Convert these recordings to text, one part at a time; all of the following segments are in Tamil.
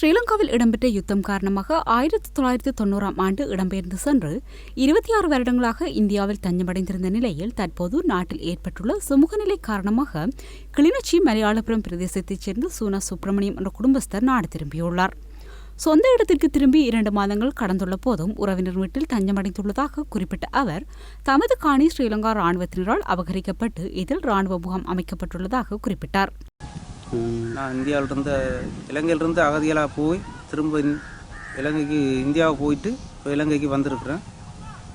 ஸ்ரீலங்காவில் இடம்பெற்ற யுத்தம் காரணமாக ஆயிரத்தி தொள்ளாயிரத்தி தொண்ணூறாம் ஆண்டு இடம்பெயர்ந்து சென்று இருபத்தி ஆறு வருடங்களாக இந்தியாவில் தஞ்சமடைந்திருந்த நிலையில் தற்போது நாட்டில் ஏற்பட்டுள்ள சுமூகநிலை காரணமாக கிளிநொச்சி மலையாளபுரம் பிரதேசத்தைச் சேர்ந்த சூனா சுப்பிரமணியம் என்ற குடும்பஸ்தர் நாடு திரும்பியுள்ளார். சொந்த இடத்திற்கு திரும்பி இரண்டு மாதங்கள் கடந்துள்ள போதும் உறவினர் வீட்டில் தஞ்சமடைந்துள்ளதாக குறிப்பிட்ட அவர் தமது காணி ஸ்ரீலங்கா ராணுவத்தினரால் அபகரிக்கப்பட்டு இதில் ராணுவ முகாம் அமைக்கப்பட்டுள்ளதாக குறிப்பிட்டார். நான் இந்தியாவிலிருந்து இலங்கையிலிருந்து அகதிகளாக போய் திரும்ப இலங்கைக்கு இந்தியாவை போயிட்டு இப்போ இலங்கைக்கு வந்திருக்கிறேன்.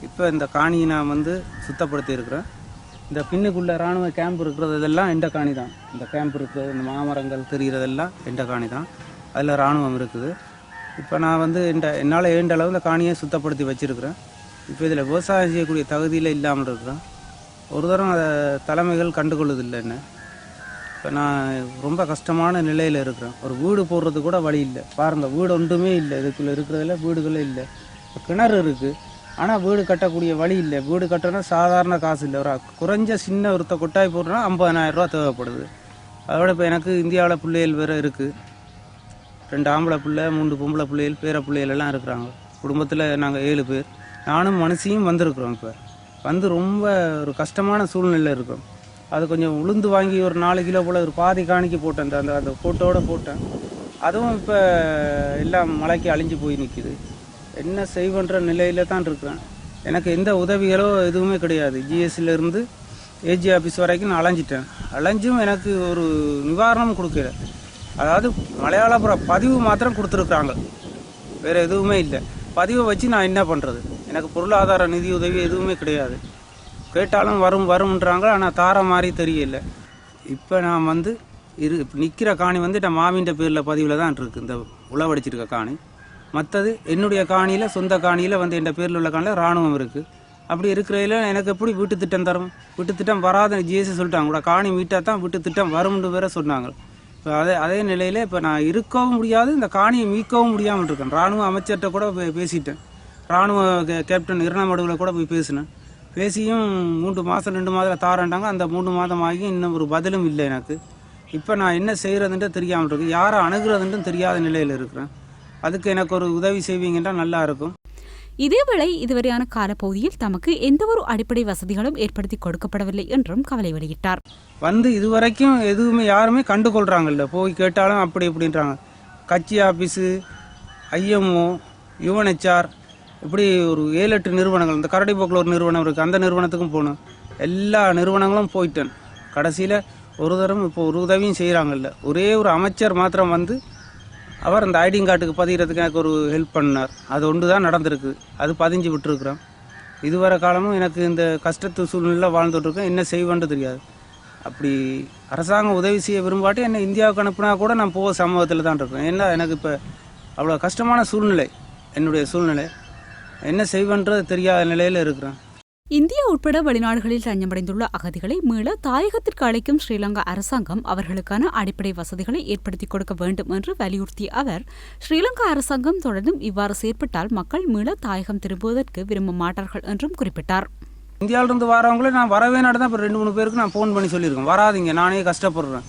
இப்போ இந்த காணியை நான் வந்து சுத்தப்படுத்தியிருக்கிறேன். இந்த பின்னுக்குள்ளே இராணுவ கேம்ப் இருக்கிறது இதெல்லாம் எந்த காணி தான். இந்த கேம்ப் இருக்கிறது இந்த மாமரங்கள் தெரிகிறதெல்லாம் எந்த காணி தான். அதில் இராணுவம் இருக்குது. இப்போ நான் வந்து இந்த என்னால் ஏண்ட அளவு இந்த காணியை சுத்தப்படுத்தி வச்சிருக்கிறேன். இப்போ இதில் விவசாயம் செய்யக்கூடிய தகுதியில் இல்லாமல் இருக்கிறேன். ஒரு தரம் அதை தலைமைகள் கண்டுகொள்ளுதில்லை என்ன. இப்போ நான் ரொம்ப கஷ்டமான நிலையில் இருக்கிறேன். ஒரு வீடு போடுறது கூட வழி இல்லை. பாருங்கள் வீடு ஒன்றுமே இல்லை. இதுக்குள்ளே இருக்கிறதுல வீடுகளே இல்லை. கிணறு இருக்குது ஆனால் வீடு கட்டக்கூடிய வழி இல்லை. வீடு கட்டணும்னா சாதாரண காசு இல்லை. ஒரு குறைஞ்ச சின்ன ஒருத்த கொட்டாய் போடுறோன்னா ஐம்பதனாயிரம் ரூபா தேவைப்படுது. அதோட இப்போ எனக்கு இந்தியாவில் பிள்ளைகள் வேறு இருக்குது ரெண்டு ஆம்பளை பிள்ளை மூன்று பொம்பளை பிள்ளைகள் பேர பிள்ளைகள் எல்லாம் இருக்கிறாங்க. குடும்பத்தில் நாங்கள் ஏழு பேர். நானும் மனசையும் வந்திருக்கிறோம் இப்போ. வந்து ரொம்ப ஒரு கஷ்டமான சூழ்நிலையில் இருக்கிறோம் அது கொஞ்சம் உளுந்து வாங்கி ஒரு நாலு கிலோ போல் ஒரு பாதி காணிக்கு போட்டேன். அந்த அந்த அந்த ஃபோட்டோட போட்டேன். அதுவும் இப்போ எல்லாம் மலைக்கு அழிஞ்சு போய் நிற்கிது என்ன செய்வன்ற நிலையில தான் இருக்கிறேன். எனக்கு எந்த உதவிகளோ எதுவுமே கிடையாது. ஜிஎஸ்சிலேருந்து ஏஜி ஆஃபீஸ் வரைக்கும் நான் அலைஞ்சிட்டேன். அலைஞ்சும் எனக்கு ஒரு நிவாரணம் கொடுக்கல. அதாவது மலையாளபுர பதிவு மாத்திரம் கொடுத்துருக்குறாங்க. வேறு எதுவுமே இல்லை. பதிவை வச்சு நான் என்ன பண்ணுறது எனக்கு பொருளாதார நிதி உதவி எதுவுமே கிடையாது. கேட்டாலும் வரும் வரும்ன்றாங்க. ஆனால் தார மாதிரி தெரியல. இப்போ நான் வந்து இரு நிற்கிற காணி வந்து என் மாமின்ற பேரில் பதிவில் தான் இருக்குது இந்த உழவடிச்சிருக்க காணி. மற்றது என்னுடைய காணியில் சொந்த காணியில் வந்து என் பேரில் உள்ள காணியில் இராணுவம் இருக்குது அப்படி இருக்கிறதில் எனக்கு எப்படி வீட்டு திட்டம் தரும்? வீட்டு திட்டம் வராத ஜிஎஸ்சி சொல்லிட்டாங்க. கூட காணி மீட்டால் தான் வீட்டு திட்டம் வரும்னு வேற சொன்னாங்க. இப்போ அதே அதே நிலையில் இப்போ நான் இருக்கவும் முடியாது இந்த காணியை மீட்கவும் முடியாமல் இருக்கேன். இராணுவ அமைச்சர்கிட்ட கூட பேசிட்டேன். இராணுவ கே- கேப்டன் இரணமடுவில் கூட போய் பேசினேன். பேசியும் மூன்று மாதம் ரெண்டு மாதம் தாரண்டாங்க அந்த மூணு மாதம் ஆகி இன்னும் ஒரு பதிலும் இல்லை எனக்கு. இப்போ நான் என்ன செய்கிறதுன்ட்டு தெரியாமல் இருக்கு. யாரை அணுகிறதுன்ட்டும் தெரியாத நிலையில் இருக்கிறேன். அதுக்கு எனக்கு ஒரு உதவி செய்வீங்கன்னா நல்லா இருக்கும். இதேவேளை இதுவரையான காலப்பகுதியில் தமக்கு எந்தவொரு அடிப்படை வசதிகளும் ஏற்படுத்தி கொடுக்கப்படவில்லை என்றும் கவலை வெளியிட்டார். வந்து இதுவரைக்கும் எதுவுமே யாருமே கண்டுகொள்கிறாங்கல்ல போய் கேட்டாலும் அப்படி இப்படின்றாங்க. கட்சி ஆஃபீஸு ஐஎம்ஓ யுவன்ஹெச்ஆர் இப்படி ஒரு ஏழு எட்டு நிறுவனங்கள் இந்த கரடிப்போக்கில் ஒரு நிறுவனம் இருக்குது அந்த நிறுவனத்துக்கும் போகணும். எல்லா நிறுவனங்களும் போயிட்டேன். கடைசியில் ஒரு தரம் இப்போ ஒரு உதவியும் செய்கிறாங்கல்ல ஒரே ஒரு அமைச்சர் மாத்திரம் வந்து அவர் அந்த ஐடிங் கார்டுக்கு பதிகிறதுக்கு எனக்கு ஒரு ஹெல்ப் பண்ணார். அது ஒன்று தான் நடந்திருக்கு. அது பதிஞ்சு விட்டுருக்குறோம். இதுவரை காலமும் எனக்கு இந்த கஷ்டத்து சூழ்நிலை வாழ்ந்துட்டுருக்கேன் என்ன செய்வேன்னு தெரியாது. அப்படி அரசாங்கம் உதவி செய்ய விரும்பாட்டி என்ன இந்தியாவுக்கு அனுப்புனா கூட நான் போக சமூகத்தில் தான் இருக்கேன். ஏன்னா எனக்கு இப்போ அவ்வளோ கஷ்டமான சூழ்நிலை. என்னுடைய சூழ்நிலை. என்ன செய்வேன்றது தெரியாத நிலையில் இருக்கிறேன். இந்தியா உட்பட வெளிநாடுகளில் தஞ்சமடைந்துள்ள அகதிகளை மீள தாயகத்திற்கு அழைக்கும் ஸ்ரீலங்கா அரசாங்கம் அவர்களுக்கான அடிப்படை வசதிகளை ஏற்படுத்திக் கொடுக்க வேண்டும் என்று வலியுறுத்திய அவர் ஸ்ரீலங்கா அரசாங்கம் தொடர்ந்தும் இவ்வாறு செயற்பட்டால் மக்கள் மீள தாயகம் திரும்புவதற்கு விரும்ப மாட்டார்கள் என்றும் குறிப்பிட்டார். இந்தியாவிலிருந்து வரவங்களே நான் வரவே தான் இப்போ ரெண்டு மூணு பேருக்கு நான் ஃபோன் பண்ணி சொல்லியிருக்கேன். வராதீங்க நானே கஷ்டப்படுறேன்.